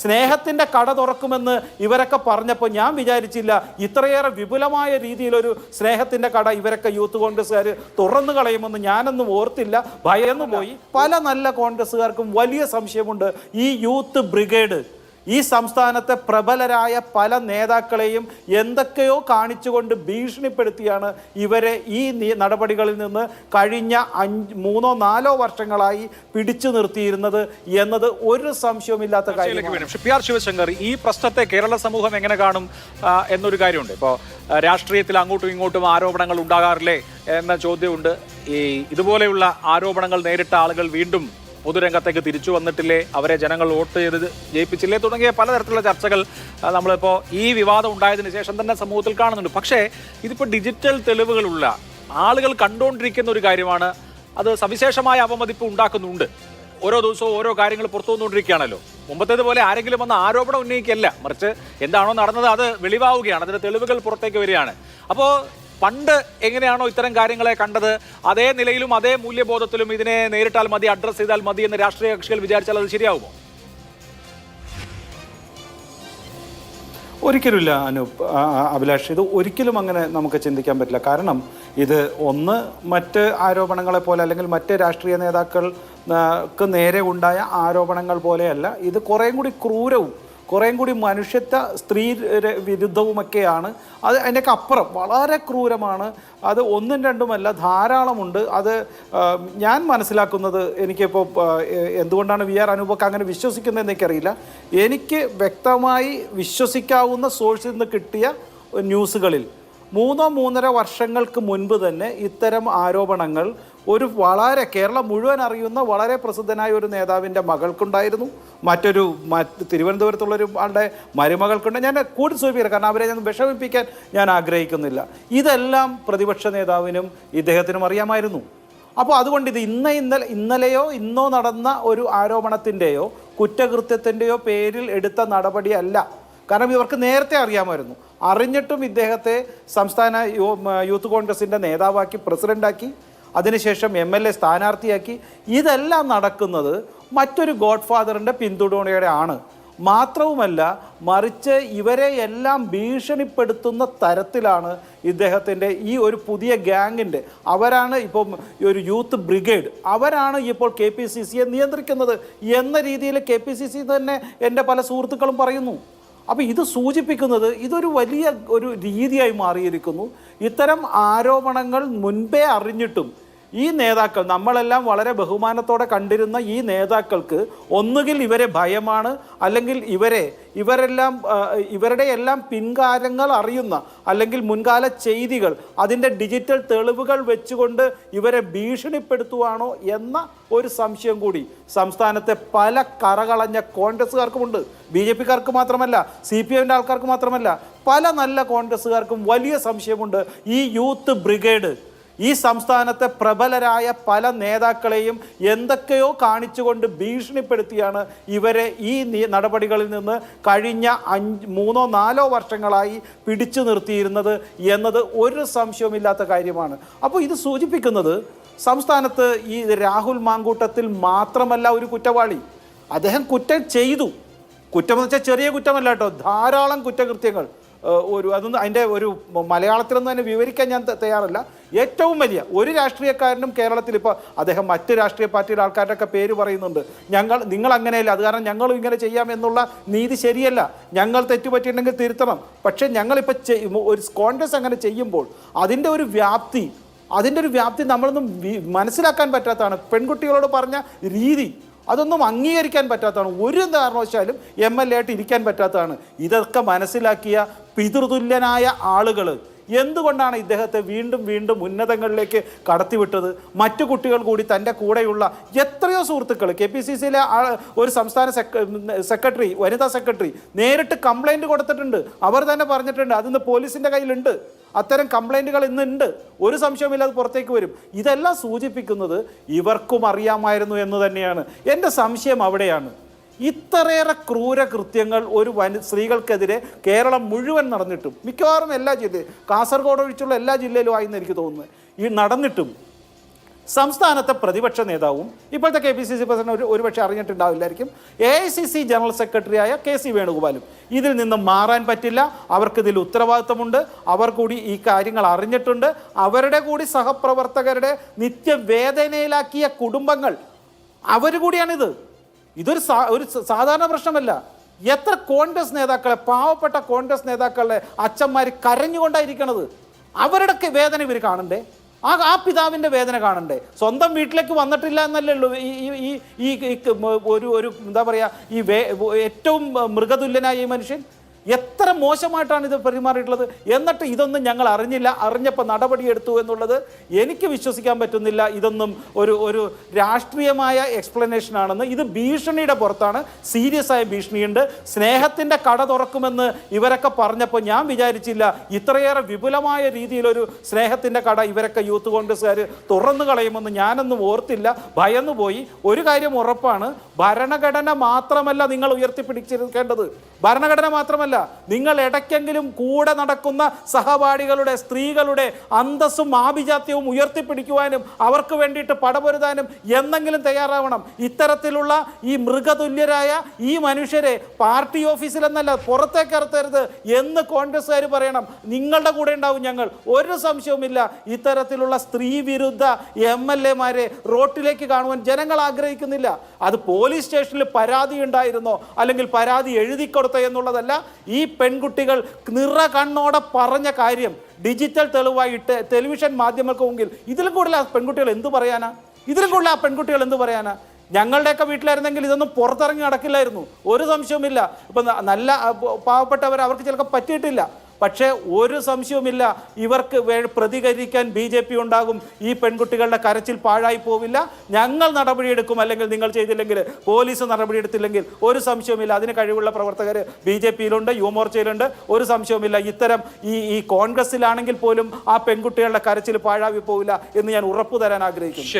സ്നേഹത്തിന്റെ കട തുറക്കുമെന്ന് ഇവരൊക്കെ പറഞ്ഞപ്പോൾ ഞാൻ വിചാരിച്ചില്ല ഇത്രയേറെ വിപുലമായ രീതിയിലൊരു സ്നേഹത്തിന്റെ കട ഇവരൊക്കെ യൂത്ത് കോൺഗ്രസ്സുകാർ തുറന്നു കളയുമെന്ന് ഞാനൊന്നും ഓർത്തില്ല. ഭയന്നു പോയി. പല നല്ല കോൺഗ്രസ്സുകാർക്കും വലിയ സംശയമുണ്ട്. ഈ യൂത്ത് ബ്രിഗേഡ് ഈ സംസ്ഥാനത്തെ പ്രബലരായ പല നേതാക്കളെയും എന്തൊക്കെയോ കാണിച്ചുകൊണ്ട് ഭീഷണിപ്പെടുത്തിയാണ് ഇവരെ ഈ നടപടികളിൽ നിന്ന് കഴിഞ്ഞ അഞ്ച് മൂന്നോ നാലോ വർഷങ്ങളായി പിടിച്ചു നിർത്തിയിരുന്നത് എന്നത് ഒരു സംശയവുമില്ലാത്ത കാര്യം കാര്യമാണ്. പി ആർ ശിവശങ്കർ ഈ പ്രശ്നത്തെ കേരള സമൂഹം എങ്ങനെ കാണും എന്നൊരു കാര്യമുണ്ട്. ഇപ്പോൾ രാഷ്ട്രീയത്തിൽ അങ്ങോട്ടും ഇങ്ങോട്ടും ആരോപണങ്ങൾ ഉണ്ടാകാറില്ലേ എന്ന ചോദ്യമുണ്ട്. ഈ ഇതുപോലെയുള്ള ആരോപണങ്ങൾ നേരിട്ട ആളുകൾ വീണ്ടും പൊതുരംഗത്തേക്ക് തിരിച്ചു വന്നിട്ടില്ലേ? അവരെ ജനങ്ങൾ വോട്ട് ചെയ്ത് ജയിപ്പിച്ചില്ലേ? തുടങ്ങിയ പലതരത്തിലുള്ള ചർച്ചകൾ നമ്മളിപ്പോൾ ഈ വിവാദം ഉണ്ടായതിന് ശേഷം തന്നെ സമൂഹത്തിൽ കാണുന്നുണ്ട്. പക്ഷേ ഇതിപ്പോൾ ഡിജിറ്റൽ തെളിവുകളുള്ള ആളുകൾ കണ്ടുകൊണ്ടിരിക്കുന്ന ഒരു കാര്യമാണ്. അത് സവിശേഷമായ അപമതിപ്പ് ഉണ്ടാക്കുന്നുണ്ട്. ഓരോ ദിവസവും ഓരോ കാര്യങ്ങൾ പുറത്തു വന്നുകൊണ്ടിരിക്കുകയാണല്ലോ. മുമ്പത്തേതുപോലെ ആരെങ്കിലും വന്ന് ആരോപണം ഉന്നയിക്കല്ല മറിച്ച് എന്താണോ നടന്നത് അത് വെളിവാവുകയാണ്. അതിന്റെ തെളിവുകൾ പുറത്തേക്ക് വരികയാണ്. അപ്പോൾ പണ്ട് എങ്ങനെയാണോ ഇത്തരം കാര്യങ്ങളെ കണ്ടത്? അതേ നിലയിലും അതേ മൂല്യബോധത്തിലും ഇതിനെ നേരിട്ടാൽ മതി അഡ്രസ്സ് ചെയ്താൽ മതി എന്ന് രാഷ്ട്രീയ കക്ഷികൾ വിചാരിച്ചാൽ അത് ശരിയാവുമോ? ഒരിക്കലുമില്ല അനൂപ് അഭിലാഷ്. ഇത് ഒരിക്കലും അങ്ങനെ നമുക്ക് ചിന്തിക്കാൻ പറ്റില്ല. കാരണം ഇത് ഒന്ന് മറ്റ് ആരോപണങ്ങളെ പോലെ അല്ലെങ്കിൽ മറ്റ് രാഷ്ട്രീയ നേതാക്കൾക്ക് നേരെ ഉണ്ടായ ആരോപണങ്ങൾ പോലെയല്ല. ഇത് കുറേ കൂടി ക്രൂരവും കുറേം കൂടി മനുഷ്യത്വ സ്ത്രീ വിരുദ്ധവുമൊക്കെയാണ്. അത് അതിന്റെയൊക്കെ അപ്പുറം. വളരെ ക്രൂരമാണ്. അത് ഒന്നും രണ്ടുമല്ല ധാരാളമുണ്ട്. അത് ഞാൻ മനസ്സിലാക്കുന്നത് എനിക്കിപ്പോൾ എന്തുകൊണ്ടാണ് വി ആർ അനൂപൊക്കെ അങ്ങനെ വിശ്വസിക്കുന്നതെന്ന് എനിക്കറിയില്ല. എനിക്ക് വ്യക്തമായി വിശ്വസിക്കാവുന്ന സോഴ്സിൽ നിന്ന് കിട്ടിയ ന്യൂസുകളിൽ മൂന്നോ മൂന്നര വർഷങ്ങൾക്ക് മുൻപ് തന്നെ ഇത്തരം ആരോപണങ്ങൾ ഒരു വളരെ കേരളം മുഴുവൻ അറിയുന്ന വളരെ പ്രസിദ്ധനായ ഒരു നേതാവിന്റെ മകൾക്കുണ്ടായിരുന്നു. മറ്റൊരു തിരുവനന്തപുരത്തുള്ള ഒരു ആളുടെ മരുമകൾക്കുണ്ട്. ഞാൻ കൂടി സൂചിപ്പിക്കില്ല കാരണം അവരെ ഞാൻ വിഷമിപ്പിക്കാൻ ഞാൻ ആഗ്രഹിക്കുന്നില്ല. ഇതെല്ലാം പ്രതിപക്ഷ നേതാവിനും ഇദ്ദേഹത്തിനും അറിയാമായിരുന്നു. അപ്പോൾ അതുകൊണ്ട് ഇത് ഇന്ന ഇന്നലെ ഇന്നലെയോ ഇന്നോ നടന്ന ഒരു ആരോപണത്തിന്റെയോ കുറ്റകൃത്യത്തിന്റെയോ പേരിൽ എടുത്ത നടപടിയല്ല. കാരണം ഇവർക്ക് നേരത്തെ അറിയാമായിരുന്നു. അറിഞ്ഞിട്ടും ഇദ്ദേഹത്തെ സംസ്ഥാന യൂത്ത് കോൺഗ്രസിന്റെ നേതാവാക്കി പ്രസിഡന്റാക്കി അതിനുശേഷം എം എൽ എ സ്ഥാനാർത്ഥിയാക്കി. ഇതെല്ലാം നടക്കുന്നത് മറ്റൊരു ഗോഡ് ഫാദറിന്റെ പിന്തുണയോടെ ആണ്. മാത്രവുമല്ല മറിച്ച് ഇവരെ എല്ലാം ഭീഷണിപ്പെടുത്തുന്ന തരത്തിലാണ് ഇദ്ദേഹത്തിന്റെ ഈ ഒരു പുതിയ ഗ്യാങ്ങിന്റെ അവരാണ് ഇപ്പം ഒരു യൂത്ത് ബ്രിഗേഡ് അവരാണ് ഇപ്പോൾ കെ പി സി സിയെ നിയന്ത്രിക്കുന്നത് എന്ന രീതിയിൽ കെ പി സി സി തന്നെ എന്റെ പല സുഹൃത്തുക്കളും പറയുന്നു. അപ്പോൾ ഇത് സൂചിപ്പിക്കുന്നത് ഇതൊരു വലിയ ഒരു രീതിയായി മാറിയിരിക്കുന്നു. ഇത്തരം ആരോപണങ്ങൾ മുൻപേ അറിഞ്ഞിട്ടും ഈ നേതാക്കൾ നമ്മളെല്ലാം വളരെ ബഹുമാനത്തോടെ കണ്ടിരുന്ന ഈ നേതാക്കൾക്ക് ഒന്നുകിൽ ഇവരെ ഭയമാണ് അല്ലെങ്കിൽ ഇവരെ ഇവരെല്ലാം ഇവരുടെ എല്ലാം പിൻകാലങ്ങൾ അറിയുന്ന അല്ലെങ്കിൽ മുൻകാല ചെയ്തികൾ അതിന്റെ ഡിജിറ്റൽ തെളിവുകൾ വെച്ചുകൊണ്ട് ഇവരെ ഭീഷണിപ്പെടുത്തുവാണോ എന്ന ഒരു സംശയം കൂടി സംസ്ഥാനത്തെ പല കറകളഞ്ഞ കോൺഗ്രസ്സുകാർക്കുമുണ്ട്. ബി ജെ പിക്കാർക്ക് മാത്രമല്ല സി പി എമ്മിന്റെ ആൾക്കാർക്ക് മാത്രമല്ല പല നല്ല കോൺഗ്രസ്സുകാർക്കും വലിയ സംശയമുണ്ട് ഈ യൂത്ത് ബ്രിഗേഡ്. ഈ സംസ്ഥാനത്തെ പ്രബലരായ പല നേതാക്കളെയും എന്തൊക്കെയോ കാണിച്ചുകൊണ്ട് ഭീഷണിപ്പെടുത്തിയാണ് ഇവരെ ഈ നടപടികളിൽ നിന്ന് കഴിഞ്ഞ അഞ്ച് മൂന്നോ നാലോ വർഷങ്ങളായി പിടിച്ചു നിർത്തിയിരുന്നത് എന്നത് ഒരു സംശയവുമില്ലാത്ത കാര്യമാണ്. അപ്പോൾ ഇത് സൂചിപ്പിക്കുന്നത് സംസ്ഥാനത്ത് ഈ രാഹുൽ മാങ്കൂട്ടത്തിൽ മാത്രമല്ല ഒരു കുറ്റവാളി. അദ്ദേഹം കുറ്റം ചെയ്തു. കുറ്റമെന്ന് വെച്ചാൽ ചെറിയ കുറ്റമല്ല കേട്ടോ. ധാരാളം കുറ്റകൃത്യങ്ങൾ. ഒരു അതൊന്നും അതിന്റെ ഒരു മലയാളത്തിലൊന്നും തന്നെ വിവരിക്കാൻ ഞാൻ തയ്യാറല്ല. ഏറ്റവും വലിയ ഒരു രാഷ്ട്രീയക്കാരനും കേരളത്തിൽ ഇപ്പോൾ അദ്ദേഹം മറ്റ് രാഷ്ട്രീയ പാർട്ടിയുടെ ആൾക്കാരുടെയൊക്കെ പേര് പറയുന്നുണ്ട്. ഞങ്ങൾ നിങ്ങൾ അങ്ങനെയല്ല. അത് കാരണം ഞങ്ങളും ഇങ്ങനെ ചെയ്യാം എന്നുള്ള നീതി ശരിയല്ല. ഞങ്ങൾ തെറ്റുപറ്റിയിട്ടുണ്ടെങ്കിൽ തിരുത്തണം. പക്ഷേ ഞങ്ങളിപ്പോൾ ഒരു കോൺഗ്രസ് അങ്ങനെ ചെയ്യുമ്പോൾ അതിന്റെ ഒരു വ്യാപ്തി അതിന്റെ ഒരു വ്യാപ്തി നമ്മളൊന്നും മനസ്സിലാക്കാൻ പറ്റാത്തതാണ്. പെൺകുട്ടികളോട് പറഞ്ഞ രീതി അതൊന്നും അംഗീകരിക്കാൻ പറ്റാത്തതാണ്. ഒരു കാരണവശാലും എം എൽ എ ആയിട്ട് ഇരിക്കാൻ പറ്റാത്തതാണ്. ഇതൊക്കെ മനസ്സിലാക്കിയ പിതൃതുല്യനായ ആളുകൾ എന്തുകൊണ്ടാണ് ഇദ്ദേഹത്തെ വീണ്ടും വീണ്ടും ഉന്നതങ്ങളിലേക്ക് കടത്തിവിട്ടത്? മറ്റു കുട്ടികൾ കൂടി തന്റെ കൂടെയുള്ള എത്രയോ സുഹൃത്തുക്കൾ കെ പി സി സിയിലെ ഒരു സംസ്ഥാന സെക് സെക്രട്ടറി വനിതാ സെക്രട്ടറി നേരിട്ട് കംപ്ലൈന്റ് കൊടുത്തിട്ടുണ്ട്. അവർ തന്നെ പറഞ്ഞിട്ടുണ്ട് അതിന്ന് പോലീസിന്റെ കയ്യിലുണ്ട്. അത്തരം കംപ്ലൈന്റുകൾ ഇന്നുണ്ട്. ഒരു സംശയമില്ലാതെ പുറത്തേക്ക് വരും. ഇതെല്ലാം സൂചിപ്പിക്കുന്നത് ഇവർക്കും അറിയാമായിരുന്നു എന്ന് തന്നെയാണ്. എന്റെ സംശയം അവിടെയാണ്. ഇത്രയേറെ ക്രൂര കൃത്യങ്ങൾ ഒരു വനി സ്ത്രീകൾക്കെതിരെ കേരളം മുഴുവൻ നടന്നിട്ടും മിക്കവാറും എല്ലാ ജില്ലയും കാസർഗോഡ് ഒഴിച്ചുള്ള എല്ലാ ജില്ലയിലും ആയി എനിക്ക് തോന്നുന്നത് ഈ നടന്നിട്ടും സംസ്ഥാനത്തെ പ്രതിപക്ഷ നേതാവും ഇപ്പോഴത്തെ K P C C president ഒരു ഒരുപക്ഷെ അറിഞ്ഞിട്ടുണ്ടാവില്ലായിരിക്കും A I C C general സെക്രട്ടറിയായ കെ സി വേണുഗോപാലും. ഇതിൽ നിന്ന് മാറാൻ പറ്റില്ല അവർക്കിതിൽ ഉത്തരവാദിത്തമുണ്ട് അവർ കൂടി ഈ കാര്യങ്ങൾ അറിഞ്ഞിട്ടുണ്ട് അവരുടെ കൂടി സഹപ്രവർത്തകരുടെ നിത്യവേദനയിലാക്കിയ കുടുംബങ്ങൾ അവർ കൂടിയാണിത്. ഇതൊരു ഒരു സാധാരണ പ്രശ്നമല്ല. എത്ര കോൺഗ്രസ് നേതാക്കളെ പാവപ്പെട്ട കോൺഗ്രസ് നേതാക്കളെ അച്ഛന്മാർ കരഞ്ഞുകൊണ്ടായിരിക്കണത് അവരുടെ വേദന ഇവർ കാണണ്ടേ? ആ ആ പിതാവിന്റെ വേദന കാണണ്ടേ? സ്വന്തം വീട്ടിലേക്ക് വന്നിട്ടില്ല എന്നല്ലേ ഉള്ളൂ. ഈ ഈ ഈ ഒരു ഒരു എന്താ പറയുക ഈ ഏറ്റവും മൃഗതുല്യനായ ഈ മനുഷ്യൻ? എത്ര മോശമായിട്ടാണ് ഇത് പെരുമാറിയിട്ടുള്ളത്? എന്നിട്ട് ഇതൊന്നും ഞങ്ങൾ അറിഞ്ഞില്ല അറിഞ്ഞപ്പോൾ നടപടിയെടുത്തു എന്നുള്ളത് എനിക്ക് വിശ്വസിക്കാൻ പറ്റുന്നില്ല. ഇതൊന്നും ഒരു ഒരു രാഷ്ട്രീയമായ എക്സ്പ്ലനേഷൻ ആണെന്ന്. ഇത് ഭീഷണിയുടെ പുറത്താണ്. സീരിയസ് ആയ ഭീഷണിയുണ്ട്. സ്നേഹത്തിന്റെ കട തുറക്കുമെന്ന് ഇവരൊക്കെ പറഞ്ഞപ്പോൾ ഞാൻ വിചാരിച്ചില്ല ഇത്രയേറെ വിപുലമായ രീതിയിലൊരു സ്നേഹത്തിന്റെ കട ഇവരൊക്കെ യൂത്ത് കോൺഗ്രസ്സുകാർ തുറന്നു കളയുമെന്ന് ഞാനൊന്നും ഓർത്തില്ല. ഭയന്നു പോയി ഒരു കാര്യം ഉറപ്പാണ്. ഭരണഘടന മാത്രമല്ല നിങ്ങൾ ഉയർത്തിപ്പിടിച്ചിരിക്കേണ്ടത്. ഭരണഘടന മാത്രമല്ല നിങ്ങൾ ഇടയ്ക്കെങ്കിലും കൂടെ നടക്കുന്ന സഹപാഠികളുടെ സ്ത്രീകളുടെ അന്തസ്സും ആഭിജാത്യവും ഉയർത്തിപ്പിടിക്കുവാനും അവർക്ക് വേണ്ടിയിട്ട് പടപൊരുതാനും എന്നെങ്കിലും തയ്യാറാവണം. ഇത്തരത്തിലുള്ള ഈ മൃഗതുല്യരായ ഈ മനുഷ്യരെ പാർട്ടി ഓഫീസിലെന്നല്ല പുറത്തേക്ക് ഇറത്തരുത് എന്ന് കോൺഗ്രസ്സുകാർ പറയണം. നിങ്ങളുടെ കൂടെ ഉണ്ടാവും ഞങ്ങൾ. ഒരു സംശയവുമില്ല. ഇത്തരത്തിലുള്ള സ്ത്രീ വിരുദ്ധ എം എൽ എമാരെ റോട്ടിലേക്ക് കാണുവാൻ ജനങ്ങൾ ആഗ്രഹിക്കുന്നില്ല. അത് പോലീസ് സ്റ്റേഷനിൽ പരാതി ഉണ്ടായിരുന്നോ? അല്ലെങ്കിൽ പരാതി എഴുതി കൊടുത്തോ എന്നുള്ളതല്ല. ഈ പെൺകുട്ടികൾ നിറ കണ്ണോടെ പറഞ്ഞ കാര്യം ഡിജിറ്റൽ തെളിവായിട്ട് ടെലിവിഷൻ മാധ്യമങ്ങൾക്ക് മുമ്പിൽ. ഇതിലും കൂടുതൽ ആ പെൺകുട്ടികൾ എന്ത് പറയാനാ? ഇതിലും കൂടുതൽ ആ പെൺകുട്ടികൾ എന്ത് പറയാനാ? ഞങ്ങളുടെയൊക്കെ വീട്ടിലായിരുന്നെങ്കിൽ ഇതൊന്നും പുറത്തിറങ്ങി നടക്കില്ലായിരുന്നു. ഒരു സംശയവുമില്ല. ഇപ്പം നല്ല പാവപ്പെട്ടവർ അവർക്ക് ചിലപ്പോൾ പറ്റിയിട്ടില്ല. പക്ഷേ ഒരു സംശയവുമില്ല. ഇവർക്ക് പ്രതികരിക്കാൻ ബി ജെ പി ഉണ്ടാകും. ഈ പെൺകുട്ടികളുടെ കരച്ചിൽ പാഴായി പോവില്ല. ഞങ്ങൾ നടപടിയെടുക്കും അല്ലെങ്കിൽ നിങ്ങൾ ചെയ്തില്ലെങ്കിൽ പോലീസ് നടപടിയെടുത്തില്ലെങ്കിൽ ഒരു സംശയവുമില്ല. അതിന് കഴിവുള്ള പ്രവർത്തകർ ബി ജെ പിയിലുണ്ട് യുവമോർച്ചയിലുണ്ട് ഒരു സംശയവുമില്ല. ഇത്തരം ഈ ഈ കോൺഗ്രസിലാണെങ്കിൽ പോലും ആ പെൺകുട്ടികളുടെ കരച്ചിൽ പാഴായി പോവില്ല എന്ന് ഞാൻ ഉറപ്പു തരാൻ ആഗ്രഹിക്കുന്നു